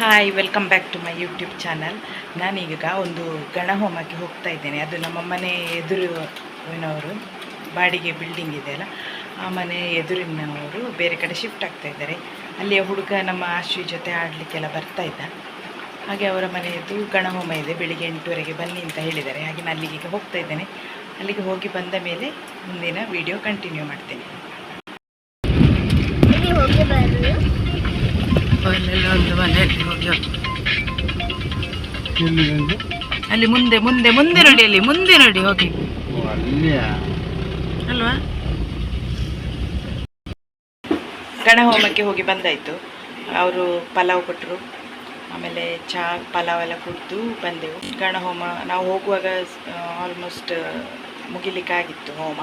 Hi welcome back to my YouTube channel ನಾನೀಗ ಒಂದು ಗಣಹೋಮಕ್ಕೆ ಹೋಗ್ತಾ ಇದ್ದೇನೆ. ಅದು ನಮ್ಮ ಮನೆ ಎದುರಿನವರು ಬಾಡಿಗೆ ಬಿಲ್ಡಿಂಗ್ ಇದೆ ಅಲ್ಲ? ಆ ಮನೆ ಎದುರಿನವರು ಬೇರೆ ಕಡೆ ಶಿಫ್ಟ್ ಆಗ್ತಾ ಇದ್ದಾರೆ. ಅಲ್ಲಿಯ ಹುಡುಗ ನಮ್ಮ ಆಶ್ವಿ ಜೊತೆ ಆಡಲಿಕ್ಕೆಲ್ಲ ಬರ್ತಾ ಇದ್ದ. ಹಾಗೆ ಅವರ ಮನೆಯದು ಗಣಹೋಮ ಇದೆ. ಬೆಳಿಗ್ಗೆ ಎಂಟುವರೆಗೆ ಬನ್ನಿ ಅಂತ ಹೇಳಿದ್ದಾರೆ. ಹಾಗೆ ನಾನು ಅಲ್ಲಿಗೆ ಹೋಗ್ತಾ ಇದ್ದೇನೆ. ಅಲ್ಲಿಗೆ ಹೋಗಿ ಬಂದ ಮೇಲೆ ಮುಂದಿನ ವಿಡಿಯೋ ಕಂಟಿನ್ಯೂ ಮಾಡ್ತೇನೆ. ಅಲ್ಲೆಲ್ಲ ಒಂದು ಮನೆಯಲ್ಲಿ ಹೋಗಿ ಎಲ್ಲಿದೆ ಅಲ್ಲಿ ಮುಂದೆ ಮುಂದೆ ಮುಂದೆ ನೋಡಿ ಅಲ್ಲಿ ಮುಂದೆ ನೋಡಿ ಹೋಗಿ. ಅಲ್ವಾ? ಗಣಹೋಮಕ್ಕೆ ಹೋಗಿ ಬಂದಾಯ್ತು. ಅವರು ಪಲಾವ್ ಕೊಟ್ಟರು ಆಮೇಲೆ ಚಹಾ ಪಲಾವ್ ಎಲ್ಲ ಕುಡಿದು ಬಂದೆವು. ಗಣಹೋಮ ನಾವು ಹೋಗುವಾಗ ಆಲ್ಮೋಸ್ಟ್ ಮುಗಿಲಿಕ್ಕಾಗಿತ್ತು ಹೋಮ.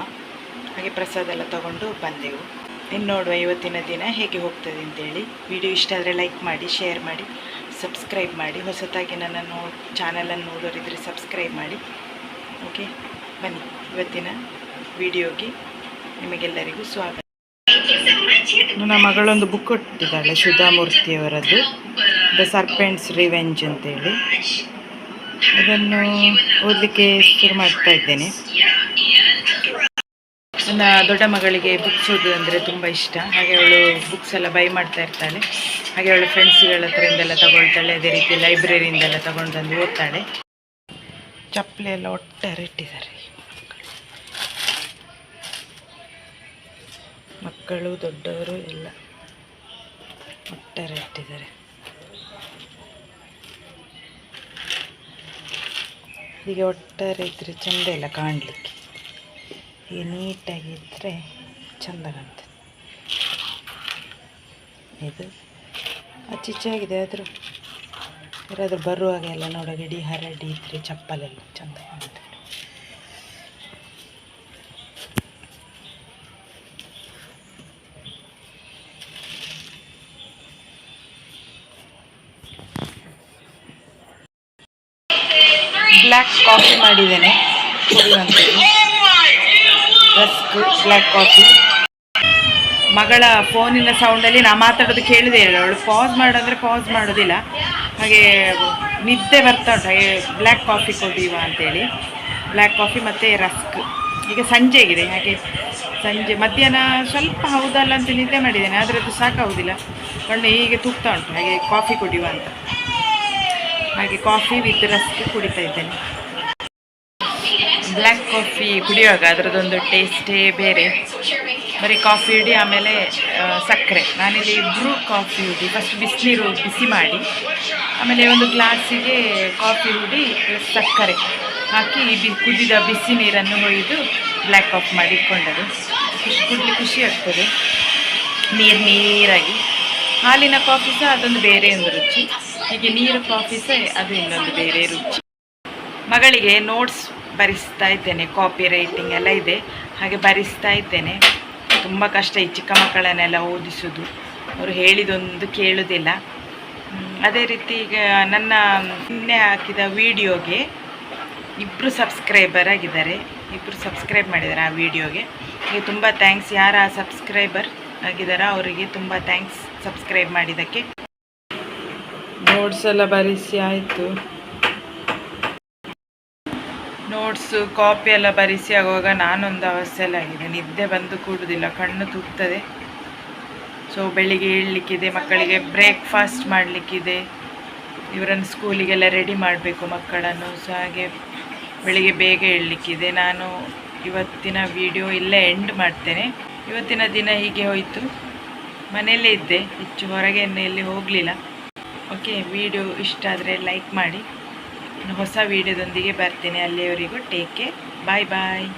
ಹಾಗೆ ಪ್ರಸಾದ ಎಲ್ಲ ತಗೊಂಡು ಬಂದೆವು. ಇನ್ನು ನೋಡುವ ಇವತ್ತಿನ ದಿನ ಹೇಗೆ ಹೋಗ್ತದೆ ಅಂತೇಳಿ. ವಿಡಿಯೋ ಇಷ್ಟ ಆದರೆ ಲೈಕ್ ಮಾಡಿ, ಶೇರ್ ಮಾಡಿ, ಸಬ್ಸ್ಕ್ರೈಬ್ ಮಾಡಿ. ಹೊಸತಾಗಿ ನನ್ನ ನೋ ಚಾನಲನ್ನು ನೋಡೋರಿದ್ರೆ ಸಬ್ಸ್ಕ್ರೈಬ್ ಮಾಡಿ. ಓಕೆ, ಬನ್ನಿ. ಇವತ್ತಿನ ವಿಡಿಯೋಗೆ ನಿಮಗೆಲ್ಲರಿಗೂ ಸ್ವಾಗತ. ನನ್ನ ಮಗಳೊಂದು ಬುಕ್ ಕೊಟ್ಟಿದ್ದಾಳೆ, ಸುಧಾಮೂರ್ತಿಯವರದ್ದು ದ ಸರ್ಪೆಂಟ್ಸ್ ರಿವೆಂಜ್ ಅಂತೇಳಿ. ಅದನ್ನು ಓದಲಿಕ್ಕೆ ಶುರು ಮಾಡ್ತಾ ಇದ್ದೇನೆ. ನನ್ನ ದೊಡ್ಡ ಮಗಳಿಗೆ ಬುಕ್ಸ್ ಓದೋದು ಅಂದರೆ ತುಂಬ ಇಷ್ಟ. ಹಾಗೆ ಅವಳು ಬುಕ್ಸ್ ಎಲ್ಲ ಬೈ ಮಾಡ್ತಾ ಇರ್ತಾಳೆ. ಹಾಗೆ ಅವಳು ಫ್ರೆಂಡ್ಸ್ಗಳ ಹತ್ರದಿಂದೆಲ್ಲ ತಗೊಳ್ತಾಳೆ, ಅದೇ ರೀತಿ ಲೈಬ್ರರಿಯಿಂದೆಲ್ಲ ತಗೊಂಡು ಬಂದು ಓದ್ತಾಳೆ. ಚಪ್ಪಲಿ ಎಲ್ಲ ಒಟ್ಟಾರೆ ಇಟ್ಟಿದ್ದಾರೆ ಮಕ್ಕಳು ದೊಡ್ಡವರು ಎಲ್ಲ ಒಟ್ಟಾರೆ ಇಟ್ಟಿದ್ದಾರೆ ಹೀಗೆ ಒಟ್ಟಾರೆ ಇದ್ದರೆ ಚಂದ ಇಲ್ಲ ಕಾಣಲಿಕ್ಕೆ. ಹೀಗೆ ನೀಟಾಗಿದ್ದರೆ ಚೆಂದ ಕಾಣ್ತದೆ ಇದು ಅಚ್ಚಿಚ್ಚಾಗಿದೆ ಆದರೂ ಯಾರಾದರೂ ಬರುವಾಗ ಎಲ್ಲ ನೋಡೋ ಇಡೀ ಹರಡಿ ಇದ್ದರೆ ಚಪ್ಪಲೆಲ್ಲ ಚೆಂದ ಕಾಣ್ತದೆ ಬ್ಲ್ಯಾಕ್ ಕಾಫಿ ಮಾಡಿದ್ದೇನೆ. ಕುಡಿಯುವಂಥದ್ದು ಬ್ಲ್ಯಾಕ್ ಕಾಫಿ ಮಗಳ ಫೋನಿನ ಸೌಂಡಲ್ಲಿ ನಾ ಮಾತಾಡೋದು ಕೇಳಿದೆ ಅವಳು ಪಾಸ್ ಮಾಡೋದ್ರೆ ಪಾಸ್ ಮಾಡೋದಿಲ್ಲ. ಹಾಗೆ ನಿದ್ದೆ ಬರ್ತಾ ಉಂಟು. ಹಾಗೆ ಬ್ಲ್ಯಾಕ್ ಕಾಫಿ ಕೊಡಿಯುವ ಅಂತೇಳಿ. ಬ್ಲ್ಯಾಕ್ ಕಾಫಿ ಮತ್ತು ರಸ್ಕ್ ಈಗ ಸಂಜೆ ಆಗಿದೆ. ಹಾಗೆ ಸಂಜೆ, ಮಧ್ಯಾಹ್ನ ಸ್ವಲ್ಪ ಹೌದಲ್ಲ ಅಂತ ನಿದ್ದೆ ಮಾಡಿದ್ದೇನೆ. ಆದರೆ ಅದು ಸಾಕಾಗುವುದಿಲ್ಲ ಕಣ್ಣು ಹೀಗೆ ತೂಗ್ತಾ ಉಂಟು. ಹಾಗೆ ಕಾಫಿ ಕುಡಿಯುವ ಅಂತ. ಹಾಗೆ ಕಾಫಿ ವಿತ್ ರಸ್ಕ್ ಕುಡಿತಾ ಇದ್ದೇನೆ. ಬ್ಲ್ಯಾಕ್ ಕಾಫಿ ಕುಡಿಯುವಾಗ ಅದರದ್ದೊಂದು ಟೇಸ್ಟೇ ಬೇರೆ. ಬರೀ ಕಾಫಿ ಹುಡಿ ಆಮೇಲೆ ಸಕ್ಕರೆ. ನಾನಿಲ್ಲಿ ಬ್ರೂ ಕಾಫಿ ಹುಡಿ ಫಸ್ಟ್ ಬಿಸಿನೀರು ಬಿಸಿ ಮಾಡಿ, ಆಮೇಲೆ ಒಂದು ಗ್ಲಾಸಿಗೆ ಕಾಫಿ ಹುಡಿ ಸಕ್ಕರೆ ಹಾಕಿ ಬಿ, ಕುದಿದ ಬಿಸಿ ನೀರನ್ನು ಹೊಯ್ದು ಬ್ಲ್ಯಾಕ್ ಕಾಫಿ ಮಾಡಿ ಇಟ್ಕೊಂಡರು ಖುಷಿ, ಕುಡ್ಲಿಕ್ಕೆ ಖುಷಿ ಆಗ್ತದೆ. ನೀರು ನೀರಾಗಿ. ಹಾಲಿನ ಕಾಫಿ ಸಹ ಅದೊಂದು ಬೇರೆ ಒಂದು ರುಚಿ. ಹೀಗೆ ನೀರು ಕಾಫಿ ಸಹ ಅದು ಇನ್ನೊಂದು ಬೇರೆ ರುಚಿ. ಮಗಳಿಗೆ ನೋಟ್ಸ್ ಬರೆಸ್ತಾ ಇದ್ದೇನೆ ಕಾಪಿ ರೈಟಿಂಗ್ ಎಲ್ಲ ಇದೆ. ಹಾಗೆ ಬರಿಸ್ತಾ ಇದ್ದೇನೆ. ತುಂಬ ಕಷ್ಟ ಈ ಚಿಕ್ಕ ಮಕ್ಕಳನ್ನೆಲ್ಲ ಓದಿಸೋದು. ಅವರು ಹೇಳಿದೊಂದು ಕೇಳೋದಿಲ್ಲ. ಅದೇ ರೀತಿ ಈಗ ನನ್ನ ನಿನ್ನೆ ಹಾಕಿದ ವಿಡಿಯೋಗೆ ಇಬ್ಬರು ಸಬ್ಸ್ಕ್ರೈಬರ್ ಆಗಿದ್ದಾರೆ. ಇಬ್ಬರು ಸಬ್ಸ್ಕ್ರೈಬ್ ಮಾಡಿದ್ದಾರೆ ಆ ವಿಡಿಯೋಗೆ. ಈಗ ತುಂಬ ಥ್ಯಾಂಕ್ಸ್ ಯಾರು ಆ ಸಬ್ಸ್ಕ್ರೈಬರ್ ಆಗಿದ್ದಾರೋ ಅವರಿಗೆ ತುಂಬ ಥ್ಯಾಂಕ್ಸ್ ಸಬ್ಸ್ಕ್ರೈಬ್ ಮಾಡಿದ್ದಕ್ಕೆ. ನೋಟ್ಸ್ ಎಲ್ಲ ಬರೆಸಿ, ಆಯಿತು. ನೋಟ್ಸು ಕಾಪಿ ಎಲ್ಲ ಬರಿಸಿ ಆಗುವಾಗ ನಾನೊಂದು ಅವಸ್ಥೆಯಲ್ಲಾಗಿದೆ ನಿದ್ದೆ ಬಂದು ಕೂಡುದಿಲ್ಲ, ಕಣ್ಣು ತೂಗ್ತದೆ ಸೊ ಬೆಳಿಗ್ಗೆ ಏಳಲಿಕ್ಕಿದೆ, ಮಕ್ಕಳಿಗೆ ಬ್ರೇಕ್ಫಾಸ್ಟ್ ಮಾಡಲಿಕ್ಕಿದೆ. ಇವರನ್ನು ಸ್ಕೂಲಿಗೆಲ್ಲ ರೆಡಿ ಮಾಡಬೇಕು ಮಕ್ಕಳನ್ನು. ಸೊ ಹಾಗೆ ಬೆಳಿಗ್ಗೆ ಬೇಗ ಏಳಲಿಕ್ಕಿದೆ. ನಾನು ಇವತ್ತಿನ ವಿಡಿಯೋ ಇಲ್ಲೇ ಎಂಡ್ ಮಾಡ್ತೇನೆ. ಇವತ್ತಿನ ದಿನ ಹೀಗೆ ಹೋಯಿತು. ಮನೆಯಲ್ಲೇ ಇದ್ದೆ. ಹೆಚ್ಚು ಹೊರಗೆ ಎಲ್ಲಿ ಹೋಗಲಿಲ್ಲ. ಓಕೆ ವಿಡಿಯೋ ಇಷ್ಟ ಆದರೆ ಲೈಕ್ ಮಾಡಿ. ಹೊಸ ವಿಡಿಯೋದೊಂದಿಗೆ ಬರ್ತೀನಿ. ಅಲ್ಲಿಯವರೆಗೂ ಟೇಕ್ ಕೇರ್ ಬಾಯ್ ಬಾಯ್